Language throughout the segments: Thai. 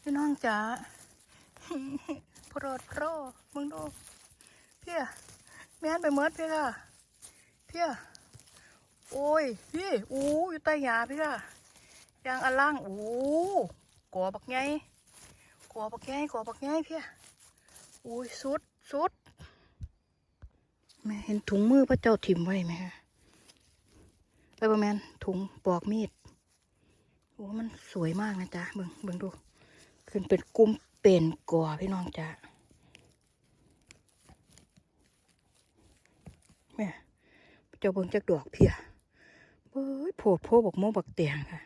พี่น้องจ๋าโปรดโปรมึงดู เพี้ยแม่นไปเมิดเพี้ยค่ะเพี้ยโอ้ยพี่อู้อยู่ใต้หญ้าพี่ค่ะยางอล่างอู้กัวบักไงกัวบักไงกัวบักไงเพี้ยอุ้ยสุดสุดแม่เห็นถุงมือพระเจ้าถิ่มไว้ไหมคะไปประมาณถุงปอกมีดโอ้มันสวยมากนะจ๊ะเบิ่งเบิ่งดู ขึ้นเป็นกลุ่มเป็นก่อพี่น้องจ๊ะแม่เจ้าเบิ่งจากดอกเพียเบ้ยโผล่โผล่บักโมบักเตียงค่ะ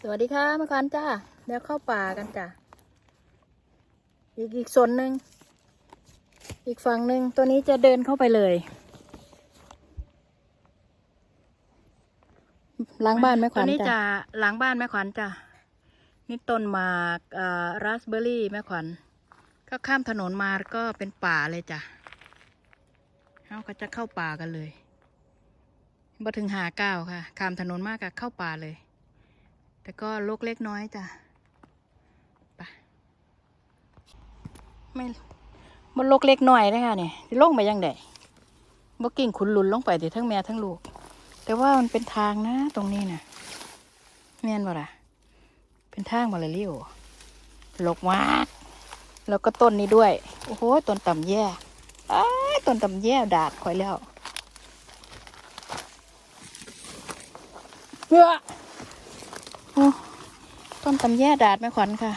สวัสดีค่ะมาคันจ้าเดี๋ยวเข้าป่ากันจ้ะอีกอีกส่วนหนึ่ง อีกฝั่งหนึ่งตัวนี้จะเดินเข้าไปเลย ล้างบ้านแม่ขวัญตัวนี้จ้ะจะล้างบ้านแม่ขวัญจ้ะนี่ต้นหมากเอ่อราสเบอร์รี่แม่ขวัญก็ข้ามถนนมาก็เป็นป่าเลยจ้ะเขาก็จะเข้าป่ากันเลยบ่ถึงหาเก้าวค่ะ ข้ามถนนมากก็เข้าป่าเลย แต่ก็ลกเล็กน้อยจ้ะไปไม่ มันลกเล็กหน่อยเลยค่ะเนี่ยลงไปยังไงบ่กิ่งขุนลุนลงไปเดี๋ยวทั้งแม่ทั้งลูก แต่ว่ามันเป็นทางนะตรงนี้นะแม่นบ่ล่ะ เป็นทางมาเลยลิวลกมากแล้วก็ต้นนี้ด้วย โอ้โหต้นต่ำแย่อ้ต้นต่ำแย่ดาดข่อยแล้วเฮ้ออต้นต่ำแย่ดาดแม่ขวัญค่ะ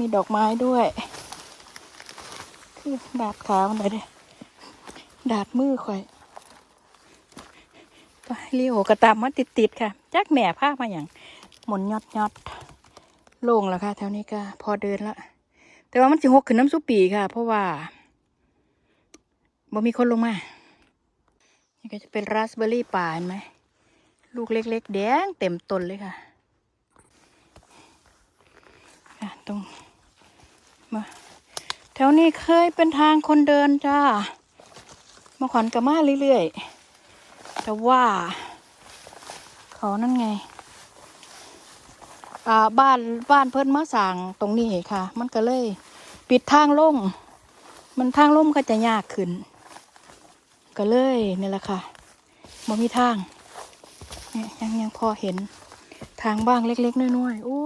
มีดอกไม้ด้วย ดาดขามันเลยเด้ดาดมือข่อยก็เลี้ยวกระตามมาติดๆค่ะ จักแหม่ผ้ามาอย่างหมุนยอดยอดๆโล่งแล้วค่ะ แถวนี้ก็พอเดินละแต่ว่ามันจะหกขึ้นน้ำซุปปีค่ะ เพราะว่าบ่มีคนลงมา นี่ก็จะเป็นราสเบอร์รี่ป่าเห็นไหม ลูกเล็ก ๆ แดงเต็มต้นเลยค่ะ อะ ตรง มา วนี้เคยเป็นทางคนเดินจ้ามาขวัญกับมาเรื่อยๆ แต่ว่า เขานั่นไง อ่าบ้านบ้านเพิ่นมาสั่งตรงนี้ค่ะ มันก็เลย ปิดทางลงมันทางลงก็จะยากขึ้น ก็เลยนี่แหละค่ะบ่มีทางเนี่ยยังยังพอเห็นทางบ้างเล็กๆน้อยๆโอ้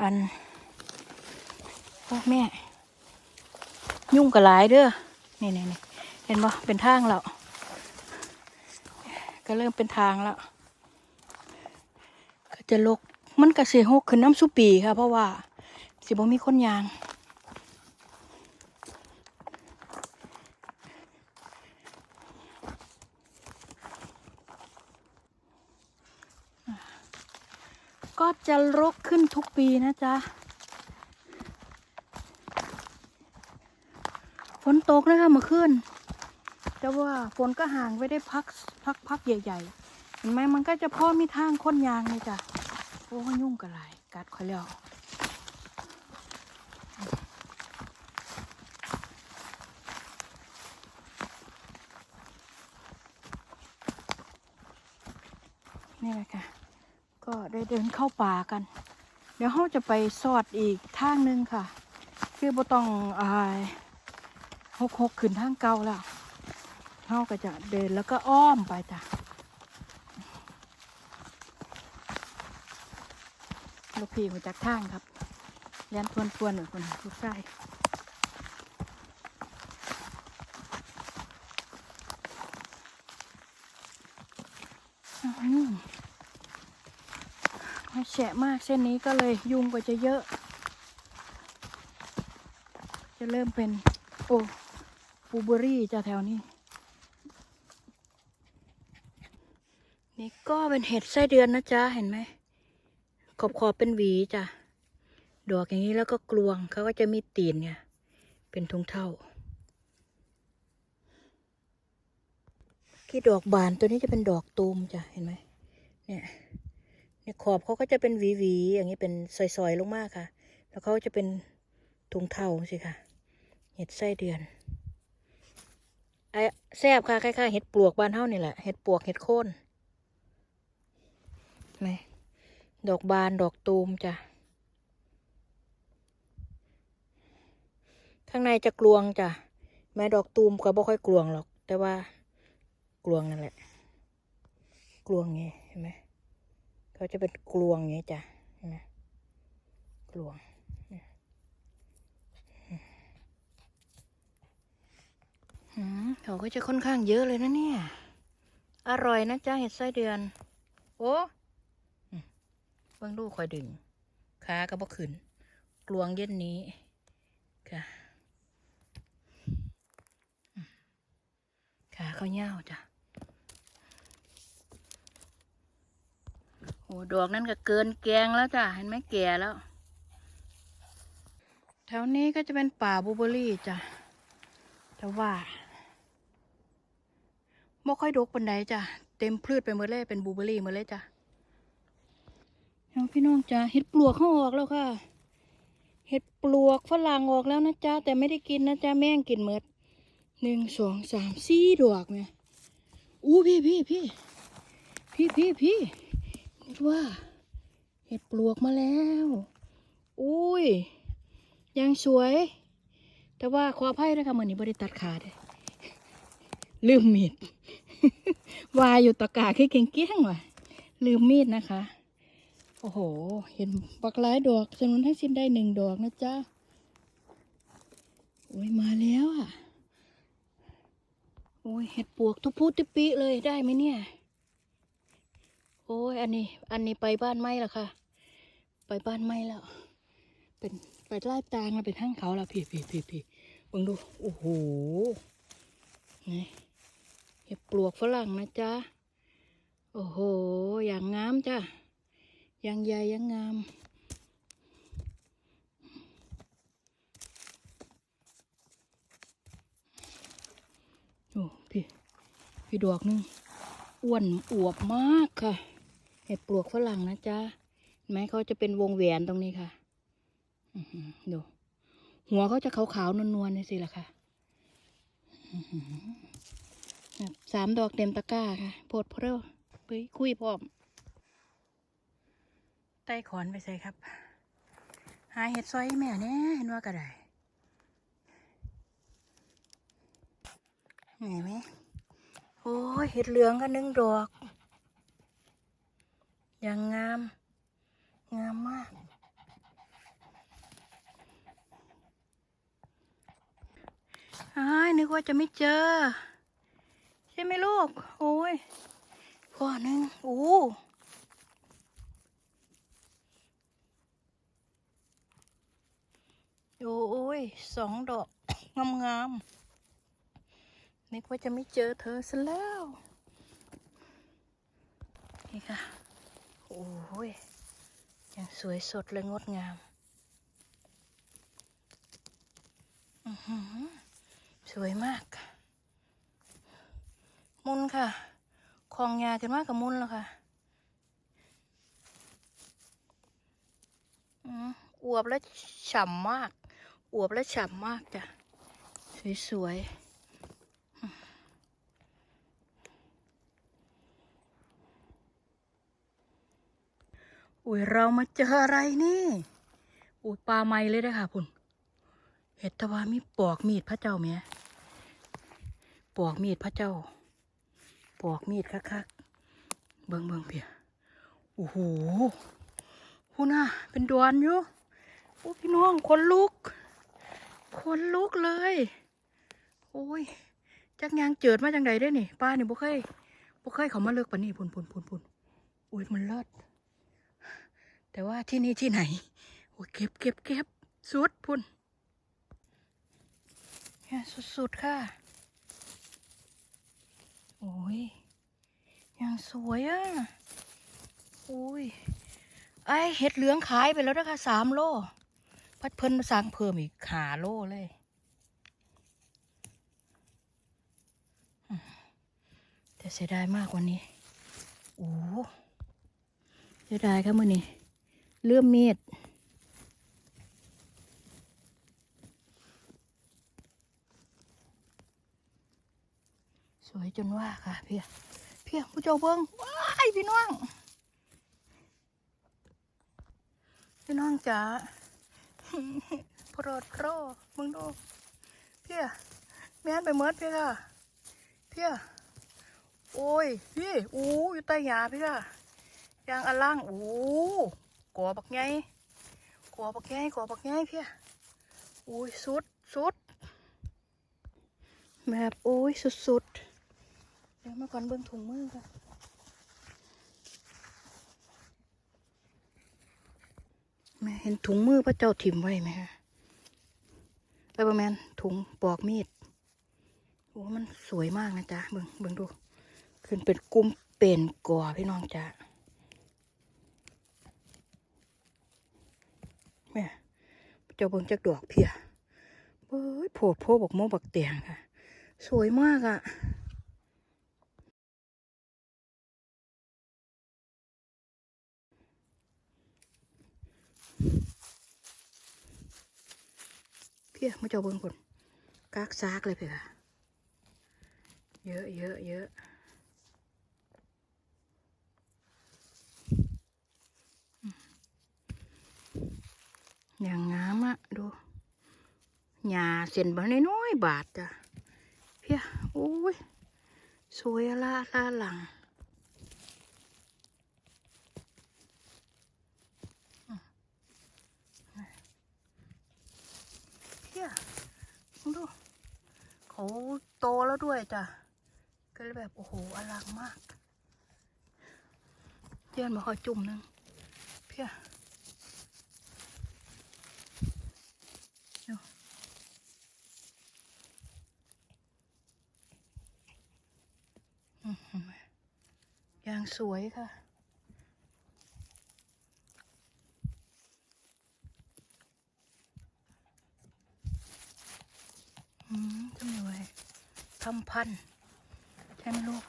อัน โอ้แม่ ยุ่งกับหลายเด้อนี่นี่นี่เห็นปะเป็นทางแล้ว ก็เริ่มเป็นทางแล้ว ก็จะลกมันก็เสียหกขึ้นน้ำสุปีค่ะ เพราะว่า สิบ่มีคนยางก็จะรกขึ้นทุกปีนะจ๊ะ นตกนะคะเมื่อคืนแต่ว่าฝนก็ห่างไปได้พักพักพักใหญ่ๆ เห็นไหมมันก็จะพอมีทางค้นยางเลยจ้ะโอ้ยุ่งกับไรกัดคอยแล้วนี่แหละค่ะ ก็ได้เดินเข้าป่ากัน เดี๋ยวเราจะไปสอดอีกทางหนึงค่ะ คือบ่ต้องอาย หกหกขึ้นทางเก่าแล้วเราก็จะเดินแล้วก็อ้อมไปจ้ะลูกพี่มาจากทางครับแล่นทวนทวนๆหมือนคนลูกไส้อ้าวยุ่งไม่แฉะมากเส้นนี้ก็เลยยุงก็จะเยอะ จะเริ่มเป็น โอ้ บูเบอรี่จะแถวนี้ นี่ก็เป็นเห็ดไส้เดือนนะจ๊ะ เห็นไหม ขอบขอบเป็นหวีจ้ะ ดอกอย่างนี้แล้วก็กลวงเขาก็จะมีตีนเนี่ย เป็นทงเท่าที่ดอกบานตัวนี้จะเป็นดอกตูมจ้ะ เห็นไหม เนี่ย เนี่ยขอบเขาก็จะเป็นหวีหวีๆอย่างนี้เป็นซอยๆลงมากค่ะ แล้วเขาจะเป็นทุงเท่าสิค่ะ เห็ดไส้เดือน ไอ้แซ่บค่ะคล้ายๆเห็ดปลวกบ้านเฮานี่แหละเห็ดปลวกเห็ดโคนไหมดอกบานดอกตูมจ้ะ ข้างในจะกลวงจ้ะ แม้ดอกตูมก็บ่ค่อยกลวงหรอก แต่ว่า กลวงนั่นแหละ กลวงไงเห็นไหมเขาจะเป็นกลวงไงจ้ะเห็นไหมกลวงเนี่ยอืม เขาก็จะค่อนข้างเยอะเลยนะเนี่ย อร่อยนะจ้าเห็ดไส้เดือน โอ้เบิ่งดูคอยดึงขาก็บ่ขึ้น กลวงเย็นนี้ค่ะขาเขาเหี่ยวจ้ะโอ้ดอกนั้นก็เกินแกงแล้วจ้ะเห็นไหมแก่แล้ว แถวนี้ก็จะเป็นป่าบูเบอรี่จ้ะแต่ว่า ม่ค่อยดกปันใดจ้ะ เต็มพืชไปหมดเลยเป็นบูเบอร์รี่หมดเลยจ้ะน้องพี่น้องจ้ะเห็ดปลวกเขาออกแล้วค่ะ เห็ดปลวกฝรั่งออกแล้วนะจ๊ะแต่ไม่ได้กินนะจ๊ะแม่งกินหมดหนึ่งสองสามสี่ดอกเนี่ยอู้พี่พี่พี่พี่พี่พี่นึกว่า เห็ดปลวกมาแล้วอุ้ยยังสวย แต่ว่าขออภัยนะคะมือนี้บริตัดขาเด้ ลืมมีด วายอยู่ตะกาคือเก่งเกี้ยงว่ะ ลืมมีดนะคะ โอ้โห เห็นปักหลายดอกจำนวนทั้งสิ้นได้หนึ่งดอกนะจ๊ะ โอ้ยมาแล้วอะ โอ้ยเห็ดปวกทุกพูดทุกปีเลยได้ไหมเนี่ย โอ้ยอันนี้ อันนี้ไปบ้านไม้แล้วค่ะ ไปบ้านไม้แล้ว เป็นไปไล่ตางแล้วเป็นทั้งเขาแล้วพี่พี่พี่พี่เบิ่งดู โอ้โหนี่ เห็ดปลวกฝรั่งนะจ๊ะ โอ้โห อย่างงามจ้ะ อย่างใหญ่อย่างงาม โอ้พี่ พี่ดอกนึงอ้วนอวบมากค่ะ เห็ดปลวกฝรั่งนะจ๊ะเห็นไหมเขาจะเป็นวงแหวนตรงนี้ค่ะดูหัวเขาจะขาวๆนวลๆนี่สิล่ะค่ะ สามดอกเต็มตะกร้าค่ะโพดเพร่อไปคุยพร้อมไต้ขอนไปใส่ครับ หาเห็ดซอยแม่เนี่ยเห็นว่ากระไดเห็นไหมโอ้ยเห็ดเหลืองกันหนึ่งดอกอย่างงาม งามมาก อ้ายนึกว่าจะไม่เจอ ช่ไหมลูก โอ้ยพ่อหนึ่งโอ้โอ้ยสองดอก งามงามๆนึกว่าจะไม่เจอเธอซะแล้ว นี่ค่ะ โอ้ยยังสวยสดและงดงามอือหือสวยมาก มุนค่ะคลองยากันมากกับมุนแล้วค่ะอวบและฉ่ำมาก อวบและฉ่ำมากจ้ะ สวยๆ อุ้ยเรามาเจออะไรนี่ อุ้ยปลาไม้เลยเด้ค่ะพุ่น เห็ดตะวามีปอกมีดพระเจ้าเมียปอกมีดพระเจ้า ปอกมีดคักๆเบิ่งเบิ่งเพียโอ้โหหูน่ะเป็นดวนอยู่โอ้พี่น้องคนลุก คนลุกเลย โอ้ยจักยางเจิดมาจังใดได้นี่ป้านี่บ่เคยบ่เคยเขามาเลิกปานนี้พุ่นพุ่นพุ่นพุ่นอุ้ยมันเลิศแต่ว่าที่นี่ที่ไหนโอ้ยเก็บเก็บเก็บสุดพุ่นเนี่ยสุดๆค่ะ โอ้ยยังสวยอะโอ้ยไอเห็ดเหลืองขายไปแล้วนะคะสามโล พัดเพิ่นสั่งเพิ่มอีกขาโลเลยแต่เสียดายมากวันนี้ โอ้เสียดายครับมื่อนี้เลื่อมมีด วยจนว่าค่ะ เพียเพียผู้เจ้าเบิ้งว้ายพี่น้อง พี่น้องจ๋าโปรดโปรมึงดู เพียแม่นไปเมิดเพียค่ะเพียโอ้ยพี่อู้อยู่ใต้หญ้าพี่ค่ะยางอล่างอู้กัวบักไงกัวบักไงกัวบักไงเพียอุ้ยสุดสุดแบบโอ้ยสุดสุดๆ เดี๋ยวมาก่อนเบิ่งถุงมือค่ะแม่เห็นถุงมือพระเจ้าถิ่มไว้ไหมคะไปประมาณถุงปอกมีดโอ้มันสวยมากนะจ๊ะเบิ่งเบิ่งดู ขึ้นเป็นกลุ่มเป็นก่อพี่น้องจ๊ะแม่เจ้าเบิ่งจากดอกเพียเบ้ยโผดโพบอกโมบักเตียงค่ะ สวยมากอะ่ะ เพียมาเจ้าเบิ่งคนกากซากเลยเพียเยอะเยอะเยอะอย่างงามอะดูหญ้าเส้นบางน้อยบาทจ้ะเพียโอ้ย สวยละละหลังอืมเพียมึงดู เขาโตแล้วด้วยจ้ะก็เลยแบบโอ้โหอลังมากเจียนมาคอยจุ่มหนึงเพียดูอื้อหือย่างสวยค่ะ อืมทำไมไว้ทำ พันใช่ไหมลูก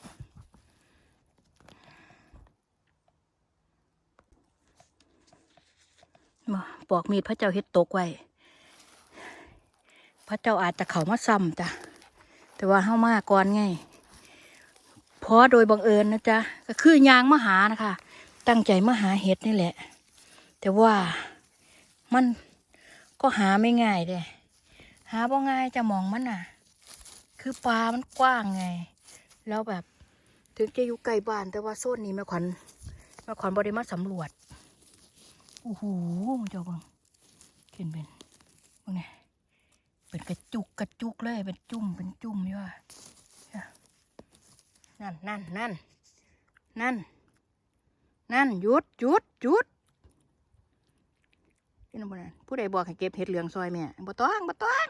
มาปอกมีดพระเจ้าเฮ็ดตกไว้ พระเจ้าอาจจะเขามาซ้ำจ้ะ แต่ว่าเฮามาก่อนไงเพราะโดยบังเอิญนะจ๊ะ ก็คือยางมหานะคะ ตั้งใจมาหาเห็ดนี่แหละ แต่ว่ามันก็หาไม่ง่ายเลยหาบ่ง่ายจะมองมันน่ะ คือปลามันกว้างไง แล้วแบบ ถึงจะอยู่ไกลบ้าน แต่ว่าโซนนี้แม่ขวัญแม่ขวัญบริมาสำรวจโอ้โหเจ้าบังขึ้นเป็นเบังเนี่ยเป็นกระจุกกระจุกเลยเป็นจุ่มเป็นจุ่มอยู่ว่านั่นนั่นนั่นนั่นนั่นหยุดหยุดหยุดเป็นะไรนั่นผู้ใดบอกให้เก็บเห็ดเหลืองซอยแม่บ่ต้องบ่ต้อง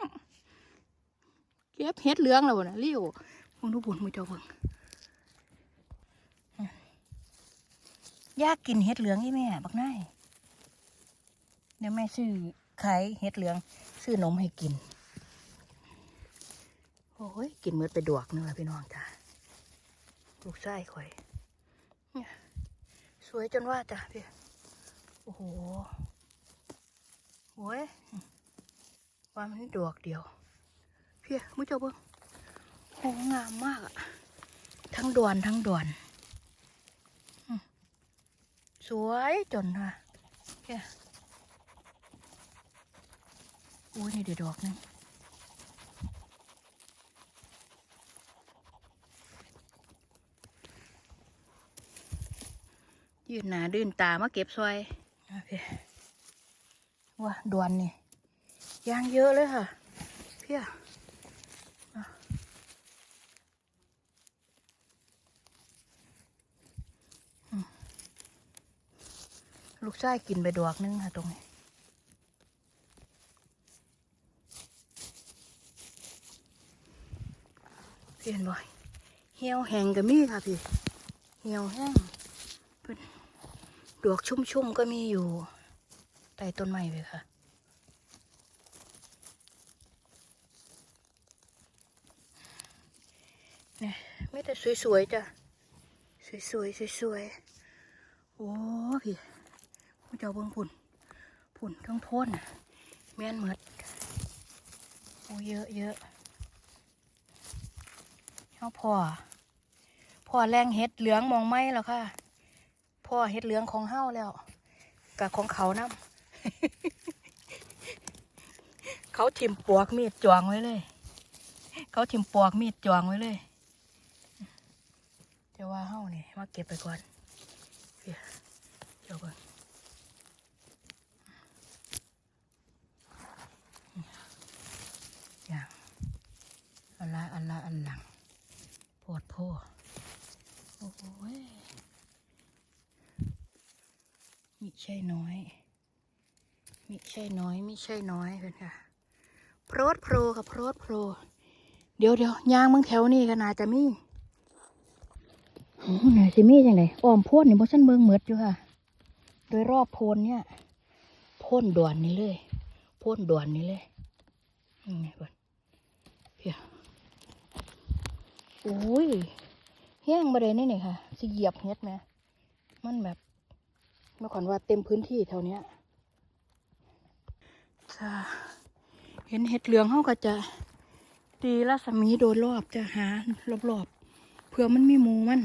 ก็บเห็ดเหลืองแล้วนะริ้วมึงดูบุญมึงเจ้าเบิ่งยากกินเห็ดเหลืองยี่แม่บักนายเดี๋ยวแม่ซื้อขายเห็ดเหลือง ซื้อนมให้กิน โอ้ยกินเมื่อไปดวกนึงละพี่น้องจ้าลูกไส้ข่อยสวยจนว่าจ้ะพี่ โอ้โหโอ้ยว่ามันดอกเดียว พี่ยมุ้เจ้าเบิ้งโหงามมากอะทั้งดวนทั้งดวนอืมสวยจนว่ะเพี่ยอุ้ยนี่เดี๋ยวดอกหนึงยืนหนาดืนตามาเก็บซอยอะเพี่ยว่าดวนนี่ยางเยอะเลยค่ะ เพี่ยอะอืม ลูกชายกินไปดอกนึงค่ะตรงนี้เปลี่ยนบ่อยเหี่ยวแห้งก็มีค่ะพี่เหี่ยวแห้งเพิ่นดอกชุ่มๆก็มีอยู่ใต้ต้นไม้เลยค่ะเนี่ยไม่แต่สวยๆจ้ะ สวยๆสวยๆโอ้พี่ ผู้เจ้าเบิ่งผุ่นผุ่นทั้งทนน่ะแม่นเหมือดโอ้เยอะเยอะเอาพ่อพ่อแรงเฮ็ดเหลืองมองไหมแล้วค่ะพ่อเฮ็ดเหลืองของเฮาแล้วกับของเขานำเขาทิ่มปวกมีดจวงไว้เลย เขาทิ่มปวกมีดจวงไว้เลยจะว่าเฮานี่มาเก็บไปก่อนเดี๋ยวเดี๋ยวก่อนอย่าง อันละอันหลังปวดโพโอ้โหยมิใช่น้อยมิใช่น้อยมิใช่น้อยเพื่อนค่ะโพรดโพรกับโพรดโพรเดี๋ยวเดี๋ยวยางมึงแถวนี้ก็น่าจะมีอืมน่าสิมีจังไดอ้อมพ่นนี่บ่ซันเบิ่งเหมือดอยู่ค่ะ โดยรอบโพนเนี่ยพ่นด่วนนี่เลยพ่นด่วนนี่เลยนี่ไงก่อนเพีย โอ้ยแห้งมาเลยนี่นี่ค่ะสิเหยียบเฮ็ดไหมมันแบบเมื่อก่อนว่าเต็มพื้นที่แถวเนี้ยจ้าเห็นเห็ดเหลืองเขาก็จะตีรัศมีโดยรอบจะหารอบๆเผื่อมันมีมูมัน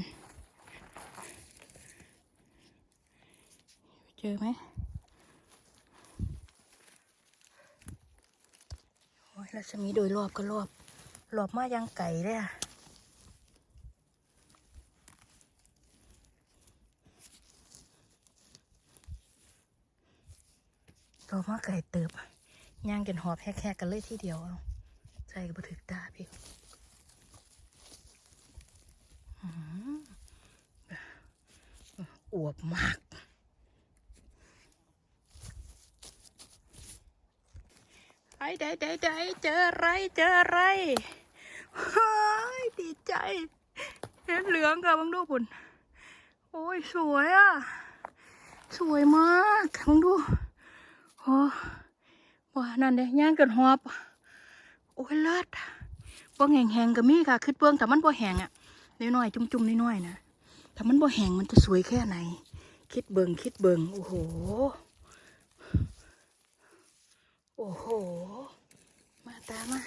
เจอไหมโอ้ยรัศมีโดยรอบก็รอบรอบมายังไก่เลยอะ รอบมาไก่เติบย่างกันหอบแค่ๆกันเลยทีเดียวเอาใจก็บถึกตาพี่อื้อหืออวบมากไอ้ได้ได้ได้เจออะไรเจออะไรเฮ้ยดีใจเห็นเหลืองกับมึงดูปุ่นโอ้ย สวยอะ สวยมากมึงดู โอ้ว้านั่นเด้ย่างเกิดหอบโอ้ยเลิศเบิ้งแห้งๆก็มีค่ะคือเบิ้งแต่มันบ่แห้งอะน้อยๆจุ่มๆน้อยๆนะถ้ามันบ่แห้งมันจะสวยแค่ไหน คิดเบิงคิดเบิงโอ้โหโอ้โห มาตามา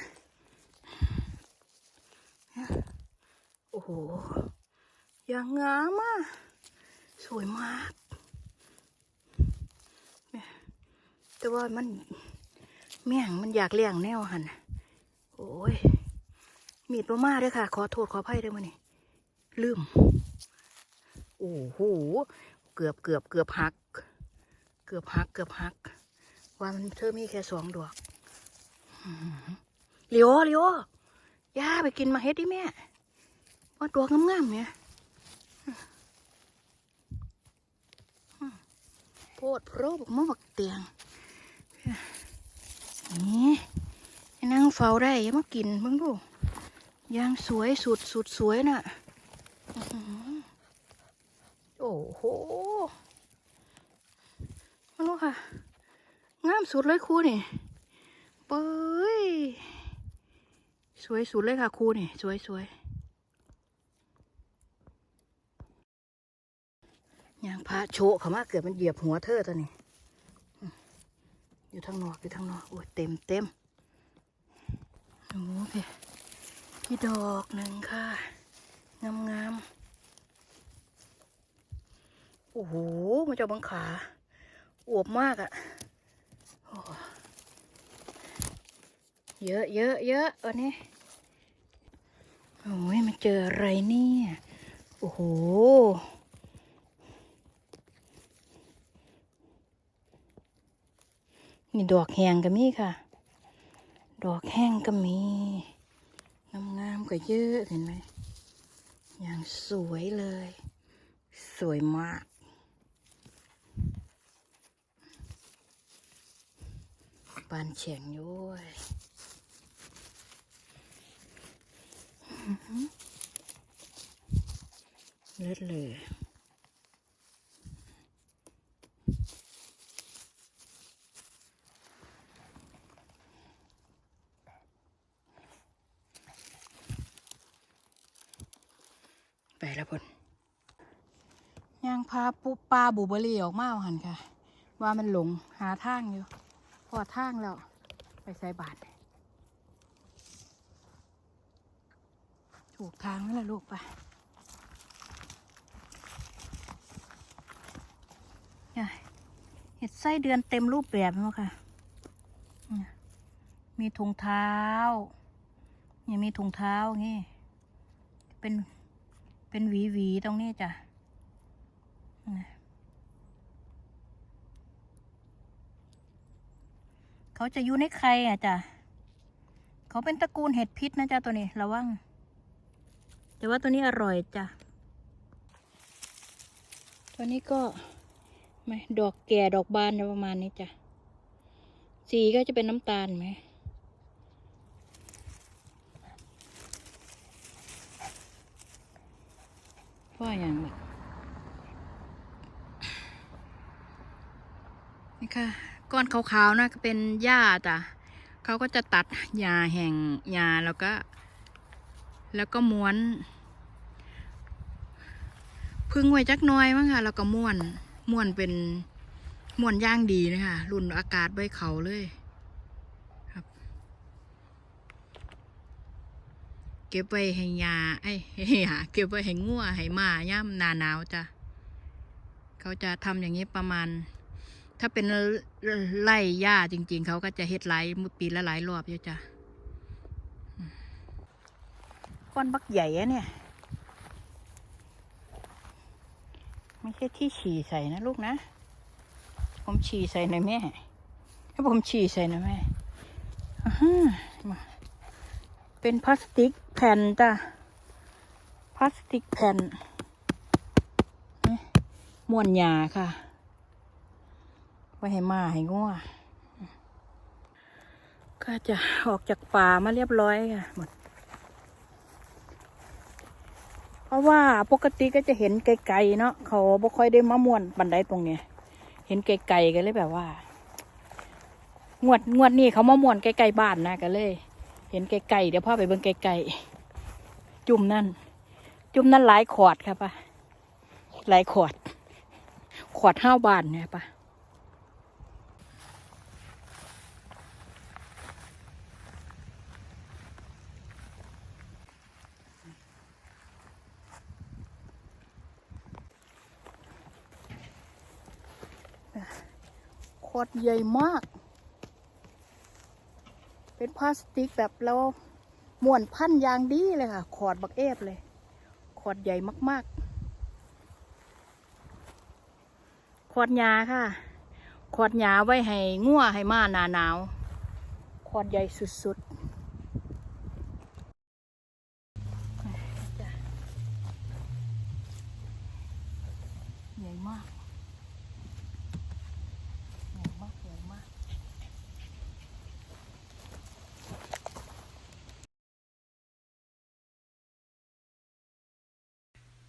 โอ้โหอย่างงามอะสวยมากเนี่ย แต่ว่ามันแม่งมันอยากเลี้ยงแนวหันโอ้ย มีดประมาด้วยค่ะ ขอโทษขออภัยด้วยมานี่ลืม โอ้โห เกือบเกือบเกือบหัก เกือบหักเกือบหัก ว่ามันเธอมีแค่สองดอกเลียวเลียวย่าไปกินมาเฮ็ดดิแม่ว่าตัวงามๆเนี่ยโพดโพรบมาบักเตียง นี่นั่งเฝ้าได้ย่ามากินเบิ่งดูยางสวยสุดสุดสวยน่ะอื้อหือโอ้โหมาดูค่ะ งามสุดเลยครูนี่เป้ยสวยสุดเลยค่ะครูนี่สวยสวยยางพระโชะเขามาเกิดมันเหยียบหัวเธอตัวนี้ อยู่ทางนอกอยู่ทางนอกโอ้ยเต็มเต็มโอ้โหพี่พี่ดอกหนึ่งค่ะ งามงามๆโอ้โหมันจะบังขาอวบมากอะ่ะเยอะเยอะเยอะวันนี้โอ้ยมาเจออะไรเนี่ย โอ้โห นี่ดอกแห้งก็มีค่ะ ดอกแห้งก็มีงามๆก็เยอะเห็นไหมอย่างสวยเลย สวยมากปานเฉียงย้วยอื้อหือเลิศเลย ไปแล้วพนย่างพาปูปลา บูเบอรี่ออกมาหันค่ะ ว่ามันหลงหาทางอยู่ พอทางแล้ว ไปใส่บาทถูกทางแล้วล่ะลูกไปเนี่ยเห็ดไส้เดือนเต็มรูปแบบแล้วค่ะ มีถุงเท้าเนี่ยมีถุงเท้าอย่างี้ เป็น เป็นหวีหวีตรงนี้จ้ะ เขาจะอยู่ในใครอะจ้ะเขาเป็นตระกูลเห็ดพิษนะจ๊ะตัวนี้ระวังแต่ว่าตัวนี้อร่อยจ้ะตัวนี้ก็ไม่ดอกแก่ดอกบานประมาณนี้จ้ะสีก็จะเป็นน้ำตาลไหมว่าอย่างแบบนี่ค่ะ ก้อนขาวๆนะก็เป็นหญ้าจ้ะเขาก็จะตัดหญ้าแห่งหญ้าแล้วก็ แล้วก็ม้วน พึ่งไว้จักน้อยมั้งค่ะ แล้วก็ม้วนม้วนเป็นม้วนย่างดีนะคะรุ่นอากาศใบเขาเลยครับ เก็บไว้ให้ยาไอ้ยให้าเก็บไว้ให้งัวให้หมาย่ำนาหนาวจ้ะเขาจะทำอย่างนี้ประมาณ ถ้าเป็นไล่หญ้าจริง ๆ เขาก็จะเฮ็ดหลายมือปีละหลายรอบอยู่จ้ะก้อนบักใหญ่อะเนี่ย ไม่ใช่ที่ฉี่ใส่นะลูกนะ ผมฉี่ใส่หน่อยแม่ให้ผมฉี่ใส่หน่อยแม่อ่าฮะเป็นพลาสติกแผ่นจ้ะพลาสติกแผ่นม้วนหยาค่ะ ไว้ให้มาให้งัวก็จะออกจากป่ามาเรียบร้อยค่ะหมดเพราะว่าปกติก็จะเห็นไกลๆเนาะเขาบ่ค่อยได้มาม่วนบันไดตรงเนี้ยเห็นไกลๆกันเลยแบบว่า งวดงวดนี้เขามาม่วนใกล้ๆบ้านนะก็เลย เห็นไกลๆเดี๋ยวพ่อไปเบิ่งไกลๆจุ่มนั่น จุ่มนั่นหลายขวดค่ะปะหลายขวดขวดห้าบาทเนี่ยปะ ขวดใหญ่มาก เป็นพลาสติกแบบเราม้วนพันยางดีเลยค่ะ ขอดบักเอฟเลย ขอดใหญ่มากๆ ขอดยาค่ะ ขอดยาไว้ให้งัวให้มาหนาหนาว ขอดใหญ่สุดๆใหญ่มาก ใหญ่มากใหญ่มาก